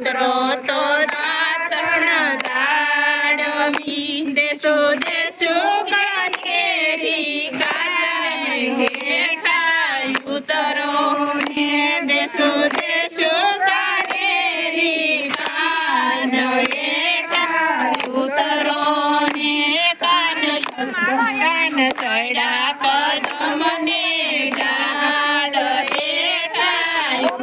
ઉતરો તો દાતણ દાડમી દેશો દેશો કાનેરી ગાજર હેઠા ઉતરો. ને દેશો દેશો કાનેરી ગાજર હેઠા ઉતરો. ને કાન કાન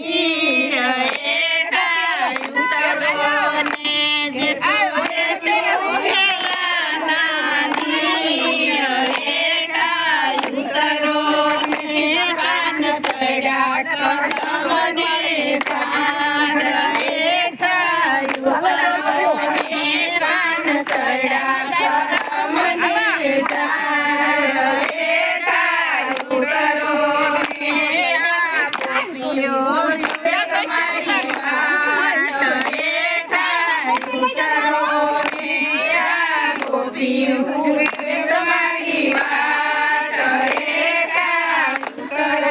Yeah. બેન તમારી હેઠા ઉતરો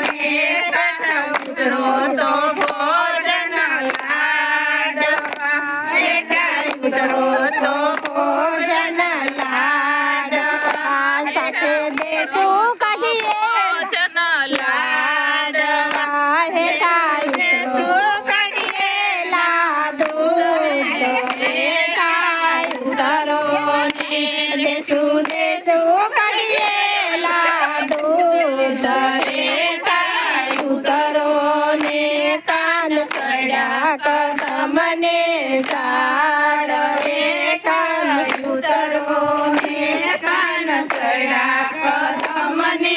ને ઉતરો તો ભોજન લાડવા કાઢીએ. સડ્યા કદમને ઝાડ હેઠા ઉતરો ને કાન સડ્યા કદમને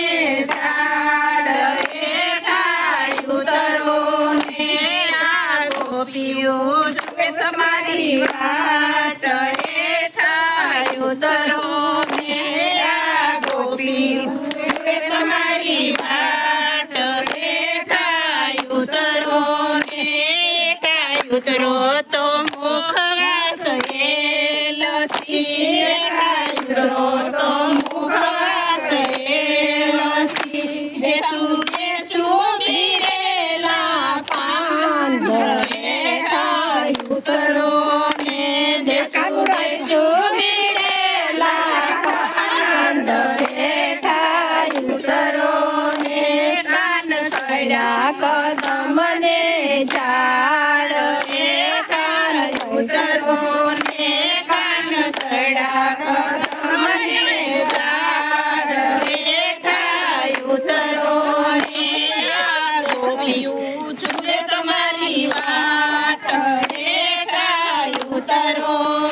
ઝાડ હેઠા ઉતરો ને આ ગોપીઓ તમારી વાટ હેઠા ઉતરો ઉતરો તો મુખવાસ એલસી હેઠા ઉતરો તો મુખવાસ એલસી દેસુ દેસુ બીડેલા પાંદ હેઠા ઉતરો ને દેસુ દેસુ બીડેલા પાંદ હેઠા ઉતરો ને કાન સડ્યા કદમને ઝાડ Señor.